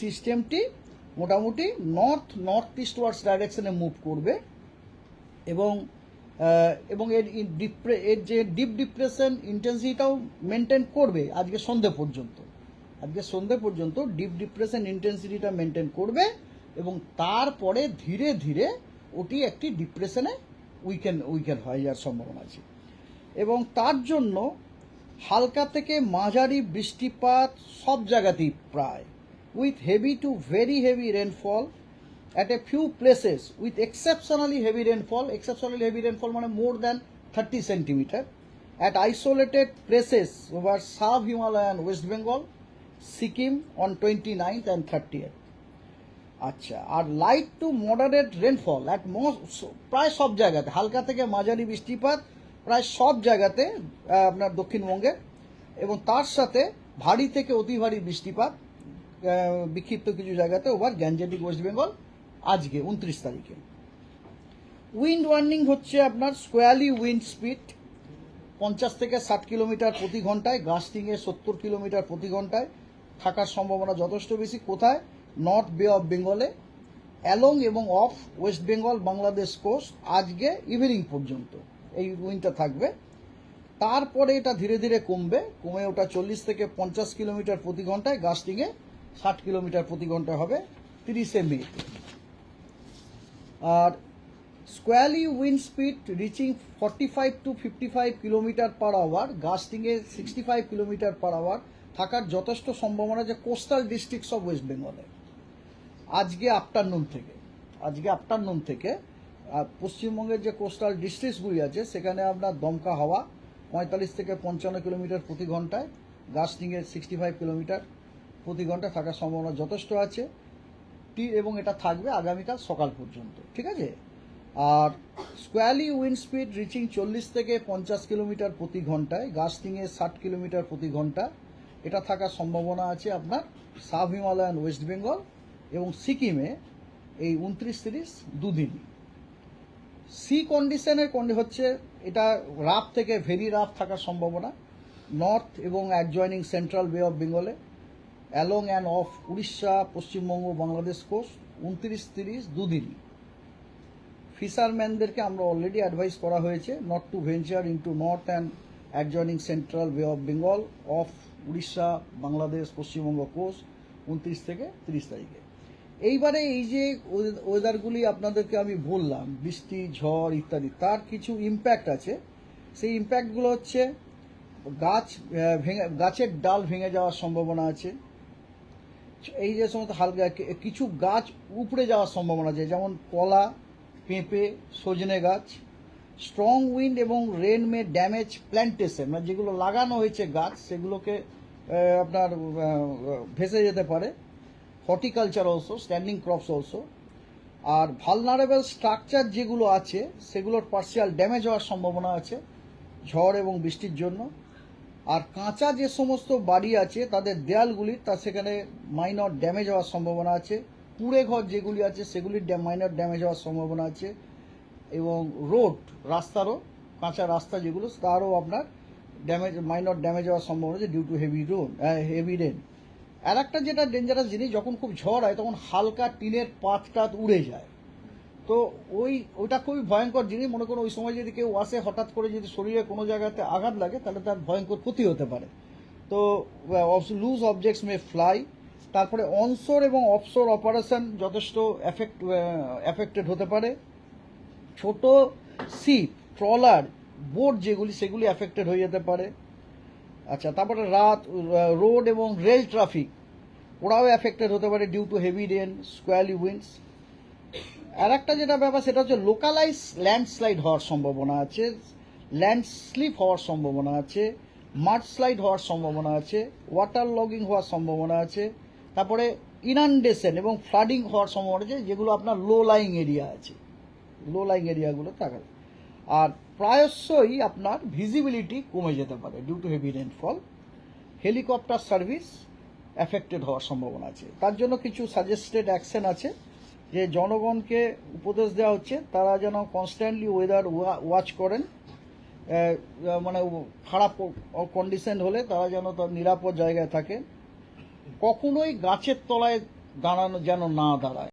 সিস্টেমটি মোটামুটি north north east ওয়ার্ডস ডাইরেকশনে মুভ করবে। এবং এবং এর ডিপ্রে- এর যে ডিপ ডিপ্রেশন ইন্টেন্সিটিটাও মেনটেন করবে আজকে সন্ধে পর্যন্ত। আজকে সন্ধে পর্যন্ত ডিপ ডিপ্রেশন ইন্টেন্সিটিটা মেনটেন করবে এবং তারপরে ধীরে ধীরে ওটি একটি ডিপ্রেশনে উইকেন্ড উইকেন্ড হয়ে যাওয়ার সম্ভাবনা আছে। এবং তার জন্য হালকা থেকে মাঝারি বৃষ্টিপাত সব জায়গাতেই প্রায়। With heavy to very heavy rainfall at a few places with exceptionally heavy rainfall exceptionally heavy rainfall মানে more than 30 centimeter at isolated places over sub himalayan west bengal sikkim on 29th and 30th আচ্ছা আর light to moderate rainfall at most প্রায় সব জায়গাতে হালকা থেকে মাঝারি বৃষ্টিপাত প্রায় সব জায়গাতে আপনার দক্ষিণবঙ্গে এবং তার সাথে ভারী থেকে অতি ভারী বৃষ্টিপাত বিক্ষিপ্ত কিছু জায়গাতে ওভার গ্যাঞ্জেটিক ওয়েস্ট বেঙ্গল আজকে, উনত্রিশ তারিখে। উইন্ড ওয়ার্নিং হচ্ছে আপনার স্কোয়ালি উইন্ড স্পিড পঞ্চাশ থেকে ষাট কিলোমিটার প্রতি ঘন্টায়, গাস্টিংয়ে সত্তর কিলোমিটার প্রতি ঘন্টায়, থাকার সম্ভাবনা যথেষ্ট বেশি। কোথায়? নর্থ বে অফ বেঙ্গলে অ্যালং এবং অফ ওয়েস্ট বেঙ্গল বাংলাদেশ কোস্ট আজকে ইভিনিং পর্যন্ত এই উইন্ডটা থাকবে। তারপরে এটা ধীরে ধীরে কমবে, কমে ওটা চল্লিশ থেকে পঞ্চাশ কিলোমিটার প্রতি ঘন্টায়, গাস্টিংয়ে ষাট কিলোমিটার প্রতি ঘণ্টা হবে, তিরিশে মে। আর squally wind speed reaching forty five to fifty five kilometre per hour গাস্টিংয়ে sixty five kilometre per hour থাকার যথেষ্ট সম্ভাবনা যে কোস্টাল ডিস্ট্রিক্টস অফ ওয়েস্ট বেঙ্গলে আজকে আফটারনুন থেকে, আজকে আফটারনুন থেকে পশ্চিমবঙ্গের যে কোস্টাল ডিস্ট্রিক্টসগুলি আছে, সেখানে আপনার দমকা হাওয়া পঁয়তাল্লিশ থেকে পঞ্চান্ন কিলোমিটার প্রতি ঘন্টায় গাস্টিংয়ে সিক্সটি ফাইভ কিলোমিটার প্রতি ঘণ্টা থাকার সম্ভাবনা যথেষ্ট আছে। টি এবং এটা থাকবে আগামীকাল সকাল পর্যন্ত, ঠিক আছে? আর স্কোয়ালি উইন্ড স্পিড রিচিং চল্লিশ থেকে পঞ্চাশ কিলোমিটার প্রতি ঘন্টায় গাস্টিংয়ে ষাট কিলোমিটার প্রতি ঘণ্টা। এটা থাকার সম্ভাবনা আছে আপনার সাব হিমালয়ান, ওয়েস্ট বেঙ্গল এবং সিকিমে এই উনত্রিশ তিরিশ দুদিন। সি কন্ডিশনের কন্ডি হচ্ছে, এটা রাফ থেকে ভেরি রাফ থাকার সম্ভাবনা। নর্থ এবং অ্যাডজয়নিং সেন্ট্রাল বে অফ বেঙ্গলে along and of Orissa, Paschimbanga, Bangladesh coast উনত্রিশ তিরিশ দুদিনই। ফিশারম্যানদেরকে আমরা অলরেডি অ্যাডভাইস করা হয়েছে not to venture into north and adjoining central bay of Bengal of Orissa, Bangladesh, Paschimbanga coast উনত্রিশ থেকে তিরিশ তারিখে। এইবারে এই যে ওয়েদারগুলি আপনাদেরকে আমি বললাম, বৃষ্টি, ঝড় ইত্যাদি, তার কিছু ইম্প্যাক্ট আছে। সেই ইম্প্যাক্টগুলো হচ্ছে গাছ ভেঙে, গাছের ডাল ভেঙে যাওয়ার সম্ভাবনা আছে। এই যে সমস্ত হালকা কিছু গাছ উপড়ে যাওয়ার সম্ভাবনা আছে, যেমন কলা, পেঁপে, সজনে গাছ স্ট্রং উইন্ড এবং রেন মে ড্যামেজ প্ল্যান্টেশন মানে যেগুলো লাগানো হয়েছে গাছ, সেগুলোকে আপনার ভেসে যেতে পারে। Horticulture also standing crops also আর ভালনারেবল স্ট্রাকচার যেগুলো আছে, সেগুলোর পার্সিয়াল ড্যামেজ হওয়ার সম্ভাবনা আছে ঝড় এবং বৃষ্টির জন্য। আর কাঁচা যে সমস্ত বাড়ি আছে, তাদের দেয়ালগুলি, তা সেখানে মাইনর ড্যামেজ হওয়ার সম্ভাবনা আছে। কুড়ে ঘর যেগুলি আছে সেগুলির মাইনর ড্যামেজ হওয়ার সম্ভাবনা আছে। এবং রোড রাস্তারও, কাঁচা রাস্তা যেগুলো, তারও আপনার ড্যামেজ মাইনর ড্যামেজ হওয়ার সম্ভাবনা আছে due to heavy road heavy rain আর একটা যেটা ডেঞ্জারাস জিনিস, যখন খুব ঝড় হয়, তখন হালকা টিনের পাত টাত উড়ে যায়। তো ওই, ওইটা খুবই ভয়ঙ্কর জিনিস। মনে করুন ওই সময় যদি কেউ আসে, হঠাৎ করে যদি শরীরে কোনো জায়গাতে আঘাত লাগে, তাহলে তার ভয়ঙ্কর ক্ষতি হতে পারে। তো লুজ অবজেক্টস মে ফ্লাই তারপরে অনসোর এবং অফশোর অপারেশন যথেষ্ট এফেক্ট এফেক্টেড হতে পারে। ছোট সিপ ট্রলার বোট যেগুলি, সেগুলি এফেক্টেড হয়ে যেতে পারে। আচ্ছা তারপরে রাত রোড এবং রেল ট্রাফিক ওরাও এফেক্টেড হতে পারে due to heavy rain squally winds আর একটা যেটা ব্যাপার, সেটা হচ্ছে লোকালাইজ ল্যান্ডস্লাইড হওয়ার সম্ভাবনা আছে ল্যান্ড স্লিপ হওয়ার সম্ভাবনা আছে মাড স্লাইড হওয়ার সম্ভাবনা আছে ওয়াটার লগিং হওয়ার সম্ভাবনা আছে, তারপরে ইনান্ডেশন এবং ফ্লাডিং হওয়ার সম্ভাবনা আছে, যেগুলো আপনার লো লাইং এরিয়া আছে। লো লাইং এরিয়াগুলো থাকা। আর প্রায়শই আপনার ভিজিবিলিটি কমে যেতে পারে due to heavy rainfall helicopter service affected হওয়ার সম্ভাবনা আছে। তার জন্য কিছু সাজেস্টেড অ্যাকশন আছে। যে জনগণকে উপদেশ দেওয়া হচ্ছে, তারা যেন কনস্ট্যান্টলি ওয়েদার ওয়াচ করেন। মানে খারাপ কন্ডিশন হলে তারা যেন তার নিরাপদ জায়গায় থাকে। কখনোই গাছের তলায় দাঁড়ানো যেন না দাঁড়ায়।